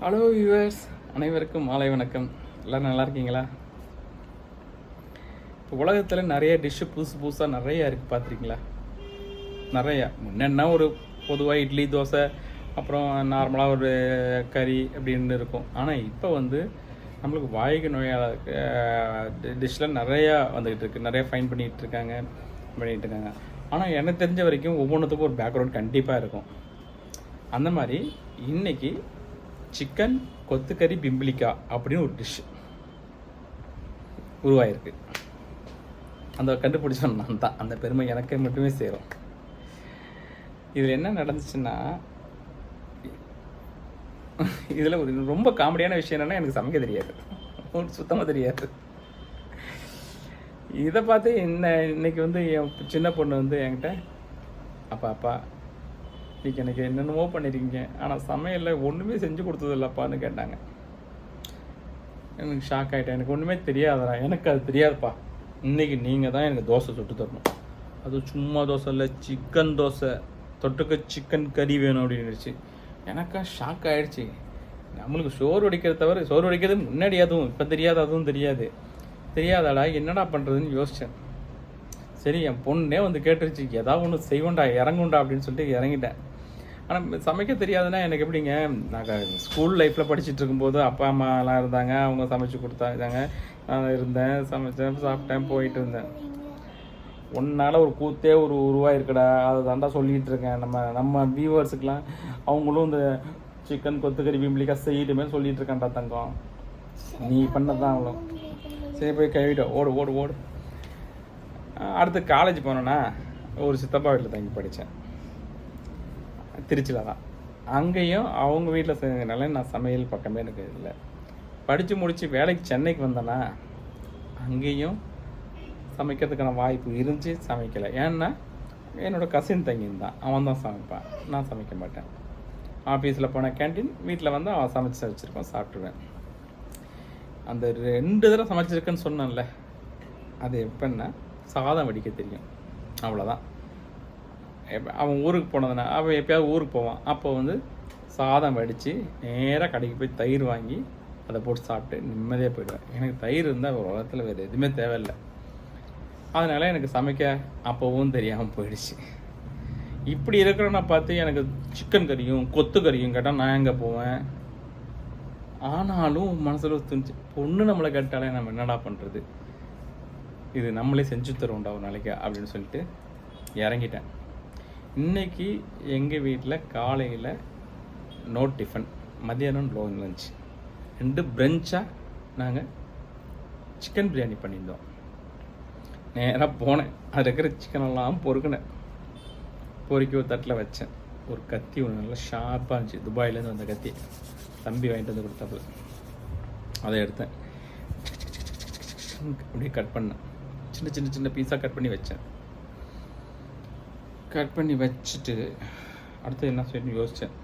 Hello viewers அனைவருக்கும் மாலை வணக்கம். எல்லோரும் நல்லா இருக்கீங்களா? இப்போ உலகத்தில் நிறைய டிஷ்ஷு புதுசு புதுசாக நிறையா இருக்குது பார்த்துருக்கீங்களா நிறையா. முன்னென்னா ஒரு பொதுவாக இட்லி தோசை அப்புறம் நார்மலாக ஒரு கறி அப்படின்னு இருக்கும். ஆனால் இப்போ வந்து நம்மளுக்கு வாய்க்கு நோயால் டிஷ்லாம் நிறையா வந்துக்கிட்டு இருக்கு. நிறையா ஃபைன் பண்ணிகிட்டு இருக்காங்க பண்ணிகிட்டு இருக்காங்க. ஆனால் எனக்கு தெரிஞ்ச வரைக்கும் ஒவ்வொன்றுத்துக்கும் ஒரு பேக்ரவுண்ட் கண்டிப்பாக இருக்கும். அந்த மாதிரி இன்னைக்கு சிக்கன் கொத்துக்கறி பிம்பிளிக்கா அப்படின்னு ஒரு டிஷ் உருவாயிருக்கு. அந்த கண்டுபிடிச்சோம் நான் தான். அந்த பெருமை எனக்கு மட்டுமே சேரும். இதில் என்ன நடந்துச்சுன்னா இதில் ஒரு ரொம்ப காமெடியான விஷயம் என்னென்னா எனக்கு சமைக்க தெரியாது. சுத்தமாக தெரியாது. இதை பார்த்து என்ன இன்னைக்கு வந்து என் சின்ன பொண்ணு வந்து என்கிட்ட அப்பா அப்பா இன்றைக்கி எனக்கு என்னென்னமோ பண்ணியிருக்கீங்க ஆனால் சமையலில் ஒன்றுமே செஞ்சு கொடுத்தது இல்லைப்பான்னு கேட்டாங்க. எனக்கு ஷாக் ஆகிட்டேன் எனக்கு ஒன்றுமே தெரியாதடா. எனக்கு அது தெரியாதுப்பா. இன்னைக்கு நீங்கள் தான் எனக்கு தோசை சுட்டு தரணும். அது சும்மா தோசை இல்லை சிக்கன் தோசை. தொட்டுக்க சிக்கன் கறி வேணும் அப்படின்னுச்சு. எனக்கா ஷாக் ஆகிடுச்சி நம்மளுக்கு சோறு வடிக்கிறத தவிர சோறு வடிக்கிறது முன்னாடி அதுவும் இப்போ தெரியாது அதுவும் தெரியாது. தெரியாதாடா என்னடா பண்ணுறதுன்னு யோசித்தேன் சரி என் பொண்ணே வந்து கேட்டுருச்சு ஏதாவது ஒன்று செய்வோண்டா இறங்குண்டா அப்படின்னு சொல்லிட்டு இறங்கிட்டேன். ஆனால் சமைக்க தெரியாதுன்னா எனக்கு எப்படிங்க? நாங்கள் ஸ்கூல் லைஃப்பில் படிச்சுட்டு இருக்கும்போது அப்பா அம்மாலாம் இருந்தாங்க. அவங்க சமைச்சு கொடுத்தாங்க. நான் இருந்தேன் சமைச்சேன் சாப்பிட்டேன் போயிட்டு இருந்தேன். ஒன்றால் ஒரு கூத்தே ஒரு உருவாயிருக்குடா. அதை தாண்டா சொல்லிகிட்டு இருக்கேன். நம்ம நம்ம வியூவர்ஸுக்கெலாம் அவங்களும் இந்த சிக்கன் கொத்துக்கறி பிம்பிளிக்கா செய்யட்டுமே சொல்லிகிட்டு இருக்கேன்டா தங்கம். நீ பண்ணதான் அவ்வளோ சரி போய் கைவிட ஓடு ஓடு ஓடு. அடுத்து காலேஜ் போனேன்னா ஒரு சித்தப்பா வீட்டில் தங்கி படித்தேன் திருச்சியில் தான். அங்கேயும் அவங்க வீட்டில் செஞ்சதுனால நான் சமையல் பக்கமே எனக்கு இல்லை. படித்து முடித்து வேலைக்கு சென்னைக்கு வந்தேன்னா அங்கேயும் சமைக்கிறதுக்கான வாய்ப்பு இருந்துச்சு சமைக்கலை. ஏன்னா என்னோடய கசின் தங்கியிருந்தான். அவன் தான் சமைப்பான். நான் சமைக்க மாட்டேன். ஆஃபீஸில் போன கேண்டீன் வீட்டில் வந்து அவன் சமைச்சு வச்சுருப்பான் சாப்பிட்ருவேன் அந்த ரெண்டு தடவை சமைச்சிருக்கேன்னு சொன்னேன்ல அது எப்படின்னா சாதம் வடிக்க தெரியும். அவ்வளோதான் அவன் ஊருக்கு போனதுனா அவன் எப்பயாவது ஊருக்கு போவான். அப்போ வந்து சாதம் வடித்து நேராக கடைக்கு போய் தயிர் வாங்கி அதை போட்டு சாப்பிட்டு நிம்மதியாக போயிடுவேன். எனக்கு தயிர் இருந்தால் ஒரு உலகத்தில் வேறு எதுவுமே தேவையில்லை. அதனால் எனக்கு சமைக்க அப்போவும் தெரியாமல் போயிடுச்சு. இப்படி இருக்கிறவனை பார்த்து எனக்கு சிக்கன் கறியும் கொத்து கறியும் கேட்டால் நான் எங்கே போவேன்? ஆனாலும் மனசில் துணிச்சு பொண்ணு நம்மளை கேட்டாலே நம்ம என்னடா பண்ணுறது இது நம்மளே செஞ்சு தருவோம்டா ஒரு நாளைக்கு அப்படின்னு சொல்லிட்டு இறங்கிட்டேன். இன்னைக்கு எங்கள் வீட்டில் காலையில் நோ டிஃபன் மதியானம் லோ லஞ்ச் ரெண்டு பிரெஞ்சாக நாங்கள் சிக்கன் பிரியாணி பண்ணியிருந்தோம். நேராக போனேன். அதில் இருக்கிற சிக்கனெல்லாம் பொறுக்கினேன். பொறுக்கி ஒரு தட்டில் வச்சேன். ஒரு கத்தி ஒன்று நல்லா ஷார்ப்பாக இருந்துச்சு. துபாயிலேருந்து வந்த கத்தி. தம்பி வாங்கிட்டு வந்து கொடுத்தாப்புல. அதை எடுத்தேன். அப்படியே கட் பண்ணேன். சின்ன சின்ன சின்ன பீஸாக கட் பண்ணி வச்சேன். கட் பண்ணி வச்சுட்டு அடுத்து என்ன செய்யணும் யோசித்தேன்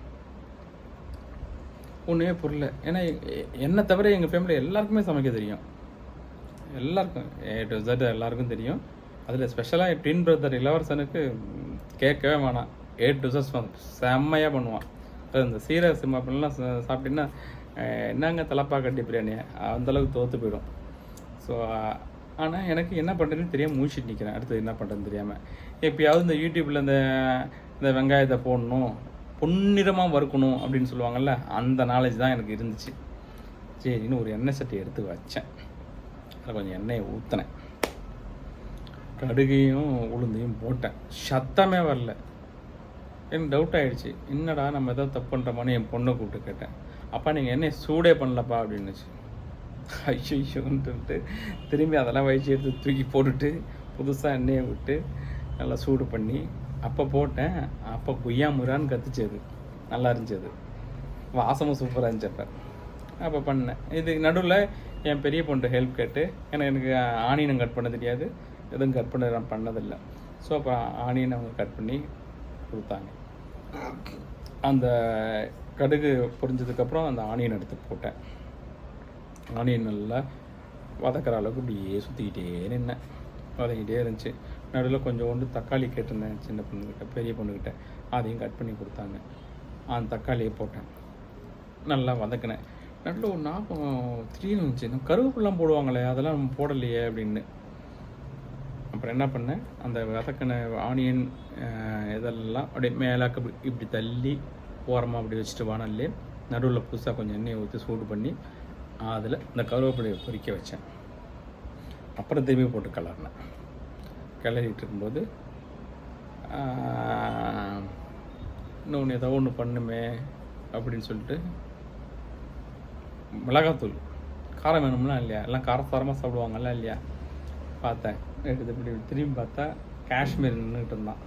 ஒன்றுமே புரியல. ஏன்னா என்னை தவிர எங்கள் ஃபேமிலியில் எல்லாருக்குமே சமைக்க தெரியும். எல்லாருக்கும் ஏ டு ஜட் எல்லாருக்கும் தெரியும். அதில் ஸ்பெஷலாக ட்வின் பிரதர் இளவரசனுக்கு கேட்கவே வேணாம். ஏ டு Z செம்மையாக பண்ணுவான். அது இந்த சீரக சிம்மா அப்படின்லாம் சாப்பிட்டீங்கன்னா என்னங்க தலப்பா கட்டி பிரியாணி அந்தளவுக்கு தோற்று போயிடும். ஸோ ஆனால் எனக்கு என்ன பண்ணுறதுன்னு தெரியாமல் மூழ்கிட்டு நிற்கிறேன் அடுத்து என்ன பண்ணுறதுன்னு தெரியாமல் எப்பயாவது இந்த யூடியூப்பில் இந்த இந்த வெங்காயத்தை போடணும் பொன்னிறமாக வறுக்கணும் அப்படின்னு சொல்லுவாங்கள்ல அந்த நாலேஜ் தான் எனக்கு இருந்துச்சு. சரின்னு ஒரு எண்ணெய் சட்டி எடுத்து வச்சேன். அதில் கொஞ்சம் எண்ணெயை ஊற்றினேன் கடுகையும் உளுந்தையும் போட்டேன். சத்தமே வரல. எனக்கு டவுட் ஆகிடுச்சு என்னடா நம்ம எதாவது தப்பு பண்ணுறோமான்னு என் பொண்ணை கூப்பிட்டு கேட்டேன். அப்பா நீங்கள் எண்ணெய் சூடே பண்ணலப்பா அப்படின்னுச்சு. ஐயோன்ட்டு திரும்பி அதெல்லாம் வயிற்று எடுத்து தூக்கி போட்டுட்டு புதுசாக எண்ணெயை விட்டு நல்லா சூடு பண்ணி அப்போ போட்டேன். அப்போ குய்யா முறான்னு கத்துச்சு நல்லா இருந்துச்சு வாசமும் சூப்பராக இருந்துச்சு அப்போ. அப்போ பண்ணேன். இது நடுவில் என் பெரிய பொண்ணு ஹெல்ப் கேட்டு ஏன்னா எனக்கு ஆனியனும் கட் பண்ண தெரியாது. எதுவும் கட் பண்ண நான் பண்ணதில்லை. ஸோ அப்போ ஆனியன் அவங்க கட் பண்ணி கொடுத்தாங்க. அந்த கடுகு பொரிஞ்சதுக்கப்புறம் அந்த ஆனியன் எடுத்து போட்டேன். ஆனியன் நல்லா வதக்கிற அளவுக்கு இப்படியே சுற்றிக்கிட்டே நின்னேன். வதக்கிட்டே இருந்துச்சு. நடுவில் கொஞ்சம் ஒன்று தக்காளி கேட்டிருந்தேன் சின்ன பொண்ணுக்கிட்ட பெரிய பொண்ணுக்கிட்ட அதையும் கட் பண்ணி கொடுத்தாங்க. அந்த தக்காளியை போட்டேன். நல்லா வதக்கினேன். நல்ல ஒரு ஞாபகம் திடீர்னு வந்துச்சு. இந்த கருவேப்பிலாம் போடுவாங்களே அதெல்லாம் நம்ம போடலையே அப்படின்னு. அப்புறம் என்ன பண்ணேன்? அந்த வதக்கின ஆனியன் இதெல்லாம் அப்படியே மேலாக்க இப்படி இப்படி தள்ளி ஓரமாக அப்படி வச்சுட்டு வானல்லே நடுவில் புதுசாக கொஞ்சம் எண்ணெயை ஊற்றி சூடு பண்ணி அதில் இந்த கருவேப்பிலையை பொரிக்க வச்சேன். அப்புறம் திரும்பி போட்டு கலர்னேன். கிளறிட்டு இருக்கும்போது இன்னொன்று ஏதோ ஒன்று பண்ணுமே அப்படின்னு சொல்லிட்டு மிளகாத்தூள். காரம் வேணும்லாம் இல்லையா? எல்லாம் காரசாரமாக சாப்பிடுவாங்கல்ல இல்லையா? பார்த்தேன். எடுத்து இப்படி திரும்பி பார்த்தா காஷ்மீர் நின்றுட்டு இருந்தான்.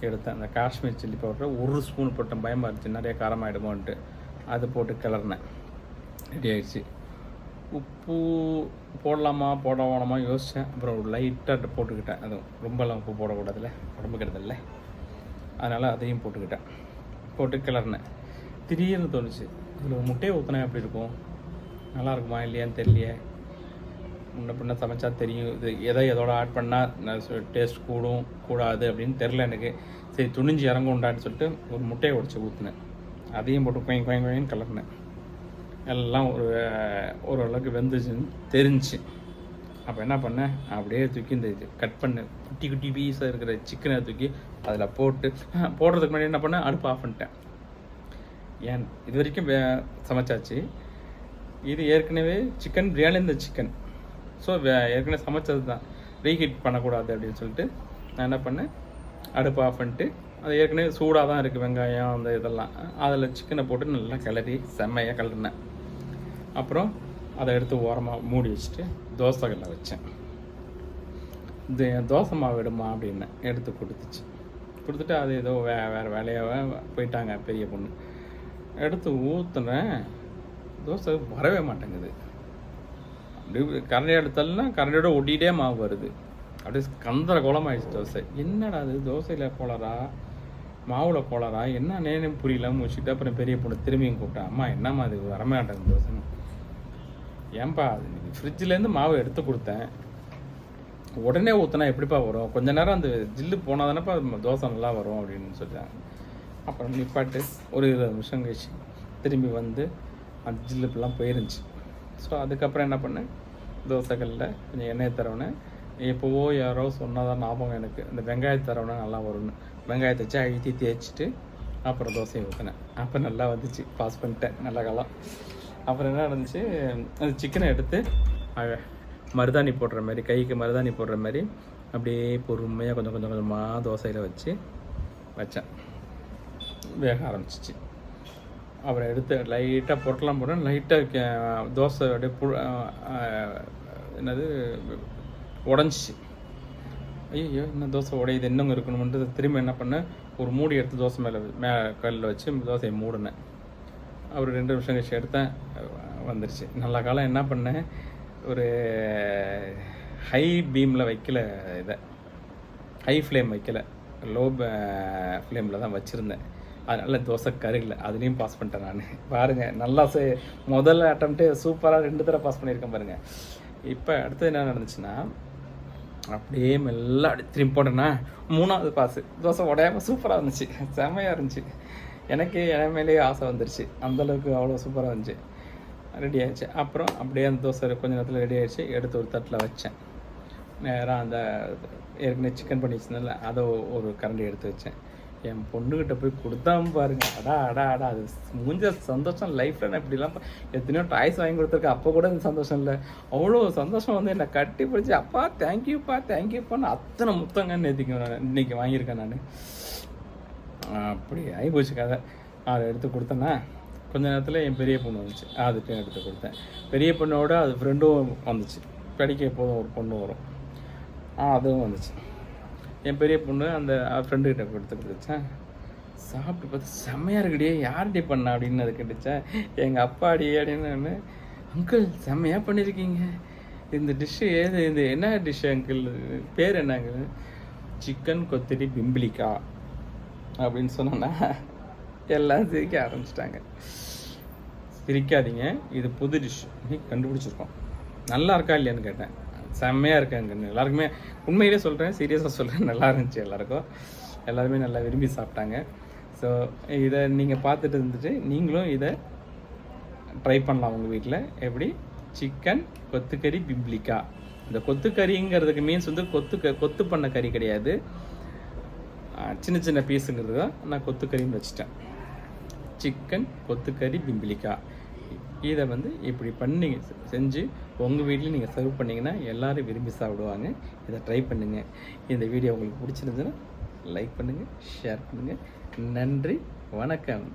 எடுத்தேன். அந்த காஷ்மீர் சில்லி பவுடரை ஒரு ஸ்பூன் போட்டேன். பயமாக இருந்துச்சு. நிறைய காரமாயிடுமோன்ட்டு. அது போட்டு கிளறினேன். ரெடி ஆயிடுச்சு. உப்பு போடலாமா போட வேணாமா யோசித்தேன் அப்புறம் ஒரு லைட்டாக போட்டுக்கிட்டேன். அதுவும் ரொம்பலாம் உப்பு போடக்கூடாதுல்ல உடம்புக்கிறதில்ல அதனால் அதையும் போட்டுக்கிட்டேன். போட்டு கிளறினேன். திடீர்னு தோணுச்சு. இதில் ஒரு முட்டையை ஊற்றினா எப்படி இருக்கும்? நல்லா இருக்குமா இல்லையான்னு தெரியலையே. முன்ன பின்ன சமைச்சா தெரியும். இது எதை எதோட ஆட் பண்ணால் டேஸ்ட் கூடும் கூடாது அப்படின்னு தெரில எனக்கு. சரி துணிஞ்சு இறங்குண்டான்னு சொல்லிட்டு ஒரு முட்டையை உடச்சி ஊற்றினேன் அதையும் போட்டு கொயங் கொயங் கொயன்னு கலர்னேன் எல்லாம் ஒரு ஓரளவுக்கு வெந்துச்சுன்னு தெரிஞ்சுச்சு. அப்போ என்ன பண்ணேன்? அப்படியே தூக்கி இந்த இது கட் பண்ணு. குட்டி குட்டி பீஸாக இருக்கிற சிக்கனை தூக்கி அதில் போட்டு போடுறதுக்கு முன்னாடி என்ன பண்ணேன்? அடுப்பு ஆஃப் பண்ணிட்டேன். ஏன்? இது வரைக்கும் வே- சமைச்சாச்சு. இது ஏற்கனவே சிக்கன் பிரியாணி இந்த சிக்கன் ஸோ ஏற்கனவே சமைச்சது தான் ரீஹீட் பண்ணக்கூடாது அப்படின்னு சொல்லிட்டு நான் என்ன பண்ணேன்? அடுப்பு ஆஃப் பண்ணிட்டு அது ஏற்கனவே சூடாக தான் இருக்குது வெங்காயம் அந்த இதெல்லாம். அதில் சிக்கனை போட்டு நல்லா கிளறி செம்மையாக கிளறினேன். அப்புறம் அதை எடுத்து ஓரமாக மூடி வச்சுட்டு தோசைகளில் வச்சேன். இது தோசை மாவு விடுமா அப்படின்னு எடுத்து கொடுத்துச்சு. கொடுத்துட்டு அது ஏதோ வே வேறு வேலையாக போயிட்டாங்க பெரிய பொண்ணு. எடுத்து ஊற்றுனேன் தோசை வரவே மாட்டேங்குது. அப்படியே கரண்டி எடுத்தாலும் கரண்டியோட ஒட்டிகிட்டே மாவு வருது. அப்படியே கந்தர குளமாயிடுச்சு தோசை. என்னடா அது தோசையில் கோளரா மாவில் கோளரா என்ன நேனே புரியல வச்சுட்டு அப்புறம் பெரிய பொண்ணு திரும்பியும் கூப்பிட்டேன் அம்மா என்னம்மா அது வரவே மாட்டேங்குது ஏன்பா ஃப்ரிட்ஜிலேருந்து மாவு எடுத்து கொடுத்தேன். உடனே ஊற்றினா எப்படிப்பா வரும்? கொஞ்ச நேரம் அந்த ஜில்லு போனால் தானேப்பா தோசை நல்லா வரும் அப்படின்னு சொல்லிட்டாங்க. அப்புறம் நிப்பாட்டு ஒரு இருபது நிமிஷம் கழிச்சு திரும்பி வந்து அந்த ஜில்லுப்பெல்லாம் போயிருந்துச்சு. ஸோ அதுக்கப்புறம் என்ன பண்ணேன்? தோசைகளில் கொஞ்சம் எண்ணெய் தரவுனே எப்போவோ யாரோ சொன்னதான் ஞாபகம் எனக்கு. இந்த வெங்காயம் தரவுனே நல்லா வரும்னு. வெங்காயத்தை வச்சு அழுத்தி தேய்ச்சிட்டு அப்புறம் தோசையை ஊற்றினேன் அப்போ நல்லா வந்துச்சு. பாஸ் பண்ணிட்டேன். நல்ல காலம். அப்புறம் என்ன நடந்துச்சு? அந்த சிக்கனை எடுத்து அழ- மருதாணி போடுற மாதிரி கைக்கு மருதாணி போடுற மாதிரி அப்படியே பொறுமையாக கொஞ்சம் கொஞ்சம் கொஞ்சமாக தோசையில் வச்சு வச்சேன். வேக ஆரம்பிச்சிச்சு. அப்புறம் எடுத்து லைட்டாக பொட்டலாம் போட்டேன் லைட்டாக தோசை அப்படியே பு என்னது உடஞ்சிச்சு. ஐயோ என்ன தோசை உடையுது இன்னும் இருக்கணும்ன்றது திரும்ப என்ன பண்ணேன்? ஒரு மூடி எடுத்து தோசை மேலே மே கல்லில் வச்சு தோசையை மூடினேன். ஒரு ரெண்டு நிமிஷம் கழிச்சு எடுத்தேன். வந்துருச்சு. நல்ல காலம் என்ன பண்ணேன்? ஒரு ஹை பீமில் வைக்கல இதை. ஹை ஃப்ளேம் வைக்கல. Uh, லோ ஃப்ளேமில் தான் வச்சுருந்தேன். அதனால் தோசை கருகல அதுலேயும் பாஸ் பண்ணிட்டேன் நான். பாருங்கள் நல்லா சே முதல்ல அட்டம்ப்டே சூப்பராக ரெண்டு தடவை பாஸ் பண்ணியிருக்கேன் பாருங்கள் இப்போ அடுத்தது என்ன நடந்துச்சுன்னா அப்படியே மெல்ல அப்படி திரும்பி போட்டேன்னா மூணாவது பாஸு தோசை உடையாம சூப்பராக இருந்துச்சு. செம்மையாக இருந்துச்சு. எனக்கு என் மேலேயே ஆசை வந்துருச்சு. அந்தளவுக்கு அவ்வளோ சூப்பராக இருந்துச்சு ரெடி ஆயிடுச்சு. அப்புறம் அப்படியே அந்த தோசை கொஞ்ச நேரத்தில் ரெடி ஆயிடுச்சு. எடுத்து ஒரு தட்டில் வச்சேன். நேராக அந்த ஏற்கனவே சிக்கன் பண்ணி வச்சிருந்தேன்ல அதை ஒரு கரண்டி எடுத்து வச்சேன். என் பொண்ணுக்கிட்ட போய் கொடுத்தாம பாருங்க. அடா அடா அடா அது முடிஞ்ச சந்தோஷம் லைஃப்பில் நான் இப்படிலாம் எத்தனையோ டாய்ஸ் வாங்கி கொடுத்துருக்கேன். அப்போ கூட இந்த சந்தோஷம் இல்லை. அவ்வளோ சந்தோஷம் வந்து என்னை கட்டி பிடிச்சி அப்பா தேங்க்யூப்பா தேங்க்யூப்பான்னு அத்தனை முத்தங்கன்னு நேற்றுக்கு நான் இன்னைக்கு வாங்கியிருக்கேன் நான். அப்படி ஆகிப்போச்சு கதை அதை எடுத்து கொடுத்தேன்னா கொஞ்ச நேரத்தில் என் பெரிய பொண்ணு வந்துச்சு. அதுக்கும் எடுத்து கொடுத்தேன். பெரிய பொண்ணோட அது ஃப்ரெண்டும் வந்துச்சு. படிக்க எப்போதும் ஒரு பொண்ணு வரும். அதுவும் வந்துச்சு. என் பெரிய பொண்ணு அந்த ஃப்ரெண்டுக்கிட்ட கொடுத்து கொடுத்தேன். சாப்பிட்டு பார்த்து செம்மையாக இருக்குடியே யார்டி பண்ண அப்படின்னு அது கேட்டுச்சேன். எங்கள் அப்பாடி அப்படின்னு அங்கிள் செம்மையாக பண்ணியிருக்கீங்க இந்த டிஷ்ஷு ஏது இந்த என்ன டிஷ்ஷு அங்கிள்? பேர் என்னங்க சிக்கன் கொத்தடி பிம்பிளிக்கா அப்படின்னு சொன்னோன்னா எல்லாம் சிரிக்க ஆரம்பிச்சிட்டாங்க. சிரிக்காதீங்க இது புது டிஷ் நீ கண்டுபிடிச்சிருக்கோம். நல்லா இருக்கா இல்லையான்னு கேட்டேன். செம்மையாக இருக்காங்க எல்லாருக்குமே உண்மையிலே சொல்கிறேன் சீரியஸாக சொல்கிறேன் நல்லா இருந்துச்சு எல்லாருக்கும். எல்லாருமே நல்லா விரும்பி சாப்பிட்டாங்க. ஸோ இதை நீங்கள் பார்த்துட்டு இருந்துட்டு நீங்களும் இதை ட்ரை பண்ணலாம் உங்கள் வீட்டில் எப்படி? சிக்கன் கொத்துக்கறி பிப்ளிக்கா இந்த கொத்துக்கறிங்கிறதுக்கு மீன்ஸ் வந்து கொத்து க- கொத்து பண்ண கறி கிடையாது. சின்ன சின்ன பீஸுங்கிறது தான் நான் கொத்துக்கறின்னு வச்சுட்டேன். சிக்கன் கொத்துக்கறி பிம்பிளிக்கா இதை வந்து இப்படி பண்ணி செஞ்சு உங்கள் வீட்லேயும் நீங்கள் சர்வ் பண்ணிங்கன்னா எல்லோரும் விரும்பி சாப்பிடுவாங்க. இதை ட்ரை பண்ணுங்கள் இந்த வீடியோ உங்களுக்கு பிடிச்சிருந்துச்சுன்னா லைக் பண்ணுங்கள் ஷேர் பண்ணுங்கள் நன்றி வணக்கம்.